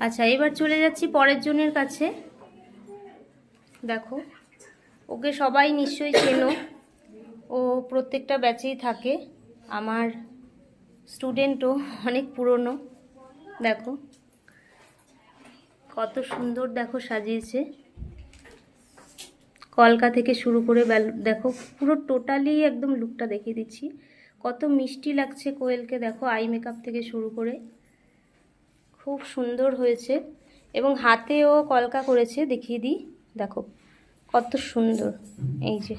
আচ্ছা এবার চলে যাচ্ছি পরের জনের কাছে। দেখো, ওকে সবাই নিশ্চয়ই চেনো। ও প্রত্যেকটা ব্যাচেই থাকে। আমার স্টুডেন্টও অনেক পুরনো। দেখো, কত সুন্দর দেখো সাজিয়েছে। কলকা থেকে শুরু করে দেখো, পুরো টোটালি একদম লুকটা দেখিয়ে দিচ্ছি। কত মিষ্টি লাগছে কোয়েলকে, দেখো, আই মেকআপ থেকে শুরু করে। খুব সুন্দর হয়েছে এবং হাতেও কলকা করেছে, দেখিয়ে দিই। দেখো, কত সুন্দর। এই যে,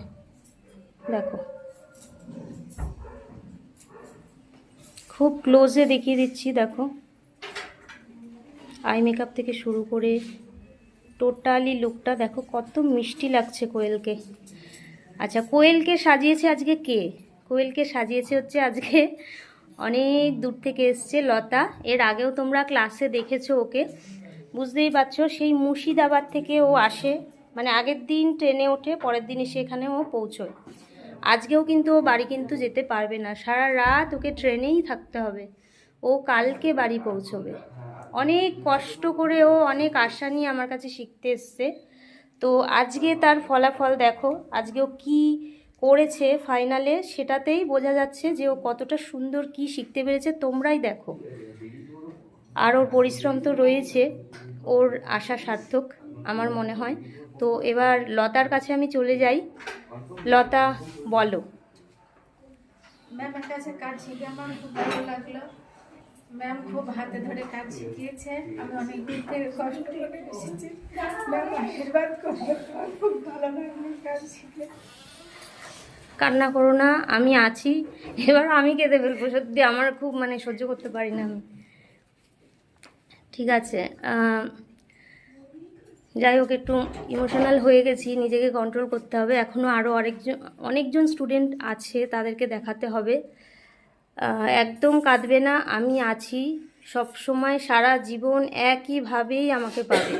দেখো। খুব ক্লোজে দেখিয়ে দিচ্ছি, দেখো। আই মেকআপ থেকে শুরু করে টোটালি লুকটা দেখো, কত মিষ্টি লাগছে কোয়েলকে। আচ্ছা কোয়েলকে সাজিয়েছে আজকে কে? কোয়েলকে সাজিয়েছে হচ্ছে আজকে অনেক দূর থেকে এসছে লতা। এর আগেও তোমরা ক্লাসে দেখেছ ওকে। বুঝতেই পারছ, সেই মুর্শিদাবাদ থেকে ও আসে। মানে আগের দিন ট্রেনে ওঠে, পরের দিন এসে এখানে ও পৌঁছয়। আজকেও কিন্তু ও বাড়ি কিন্তু যেতে পারবে না। সারা রাত ওকে ট্রেনেই থাকতে হবে। ও কালকে বাড়ি পৌঁছবে। অনেক কষ্ট করে ও অনেক আশা নিয়ে আমার কাছে শিখতে এসছে। তো আজকে তার ফলাফল দেখো। আজকে ও কী করেছে ফাইনালে, সেটাতেই বোঝা যাচ্ছে যে ও কতটা সুন্দর কি শিখতে পেরেছে। তোমরাই দেখো। আর ওর পরিশ্রম তো রয়েছে। ওর আশা সার্থক, আমার মনে হয়। তো এবার লতার কাছে আমি চলে যাই। লতা, বলো। কাজ শিখে আমার খুব ভালো লাগল। ম্যাম খুব হাতে ধরে কাজ শিখিয়েছে। আমি অনেক দিন থেকে কষ্ট করে এসেছি। ম্যাম, আশীর্বাদ খুব ভালো কাজ শিখে। কান্না করো না, আমি আছি। এবার আমি কেঁদে ফেলব, সত্যি আমার খুব মানে সহ্য করতে পারি না আমি। ঠিক আছে যাই হোক, একটু ইমোশনাল হয়ে গেছি, নিজেকে কন্ট্রোল করতে হবে। এখনও আরও আরেকজন অনেকজন স্টুডেন্ট আছে, তাদেরকে দেখাতে হবে। একদম কাঁদবে না, আমি আছি। সব সময় সারা জীবন একইভাবেই আমাকে পাবে।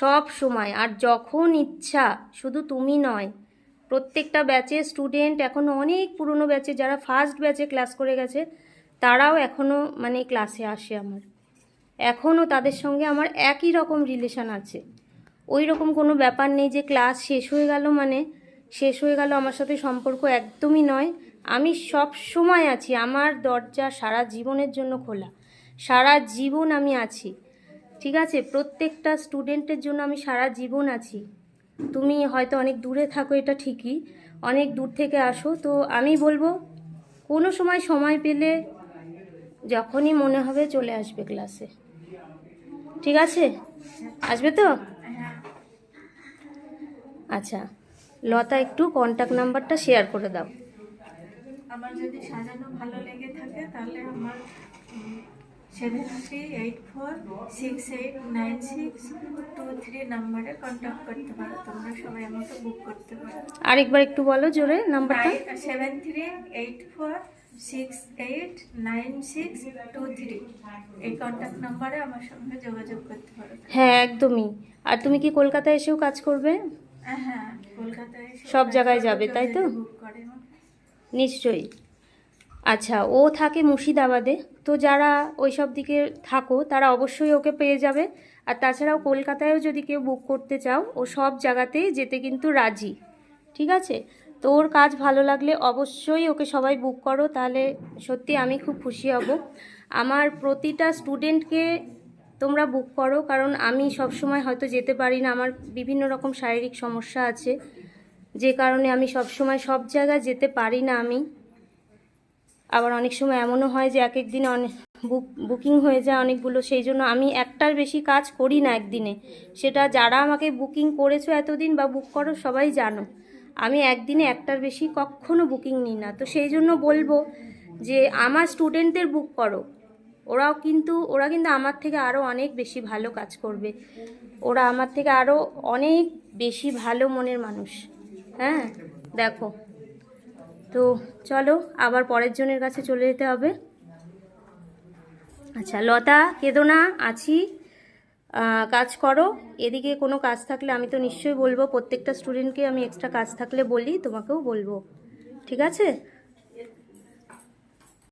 সব সময়, আর যখন ইচ্ছা, শুধু তুমি নয় প্রত্যেকটা ব্যাচে স্টুডেন্ট এখনও অনেক পুরনো ব্যাচে যারা ফার্স্ট ব্যাচে ক্লাস করে গেছে, তারাও এখনও মানে ক্লাসে আসে আমার। এখনও তাদের সঙ্গে আমার একই রকম রিলেশন আছে। ওই রকম কোনো ব্যাপার নেই যে ক্লাস শেষ হয়ে গেল মানে শেষ হয়ে গেল আমার সাথে সম্পর্ক একদমই নয়। আমি সব সময় আছি, আমার দরজা সারা জীবনের জন্য খোলা। সারা জীবন আমি আছি। ঠিক আছে? প্রত্যেকটা স্টুডেন্টের জন্য আমি সারা জীবন আছি। তুমি হয়তো অনেক দূরে থাকো, এটা ঠিকই। অনেক দূর থেকে আসো। তো আমি বলব, কোনো সময় সময় পেলে যখনই মনে হবে চলে আসবে ক্লাসে ঠিক আছে? আসবে তো? আচ্ছা লতা, একটু কন্ট্যাক্ট নাম্বারটা শেয়ার করে দাও। আমার যদি সাজানো ভালো লেগে থাকে, তাহলে আমার seven three eight four six eight nine six two three নাম্বারে কন্ট্যাক্ট করতে পারো। তোমরা সবাই আমাকে বুক করতে পারো। আরেকবার একটু বলো জোরে নাম্বারটা। Seven three eight four six eight nine six two three এই কন্ট্যাক্ট নাম্বারে আমার সঙ্গে যোগাযোগ করতে পারো। হ্যাঁ একদমই। আর তুমি কি কলকাতায় এসেও কাজ করবে? হ্যাঁ কলকাতায় সব জায়গায় যাবে, তাই তো? নিশ্চয়ই। আচ্ছা ও থাকে মুর্শিদাবাদে। তো যারা ওই সব দিকে থাকো, তারা অবশ্যই ওকে পেয়ে যাবে। আর তাছাড়াও কলকাতায়ও যদি কেউ বুক করতে চাও, ও সব জায়গাতেই যেতে কিন্তু রাজি। ঠিক আছে? তো ওর কাজ ভালো লাগলে অবশ্যই ওকে সবাই বুক করো, তাহলে সত্যি আমি খুব খুশি হব। আমার প্রতিটা স্টুডেন্টকে তোমরা বুক করো, কারণ আমি সব সময় হয়তো যেতে পারি না, আমার বিভিন্ন রকম শারীরিক সমস্যা আছে। যে কারণে আমি সব সময় সব জায়গায় যেতে পারি না আমি। আবার অনেক সময় এমনও হয় যে এক এক দিনে অনেক বুক, বুকিং হয়ে যায় অনেকগুলো, সেই জন্য আমি একটার বেশি কাজ করি না একদিনে। সেটা যারা আমাকে বুকিং করেছ এতদিন বা বুক করো সবাই জানো। আমি একদিনে একটার বেশি কখনো বুকিং নিই না। তো সেই জন্য বলব যে আমার স্টুডেন্টদের বুক করো। ওরাও কিন্তু, ওরা কিন্তু আমার থেকে আরও অনেক বেশি ভালো কাজ করবে। ওরা আমার থেকে আরও অনেক বেশি ভালো মনের মানুষ। হ্যাঁ? দেখো। তো চলো, আবার পরের জনের কাছে চলে যেতে হবে। আচ্ছা লতা কেঁদো না আছি কাজ করো। এদিকে কোনো কাজ থাকলে আমি তো নিশ্চয়ই বলব। প্রত্যেকটা স্টুডেন্টকে আমি এক্সট্রা কাজ থাকলে বলি, তোমাকেও বলব। ঠিক আছে?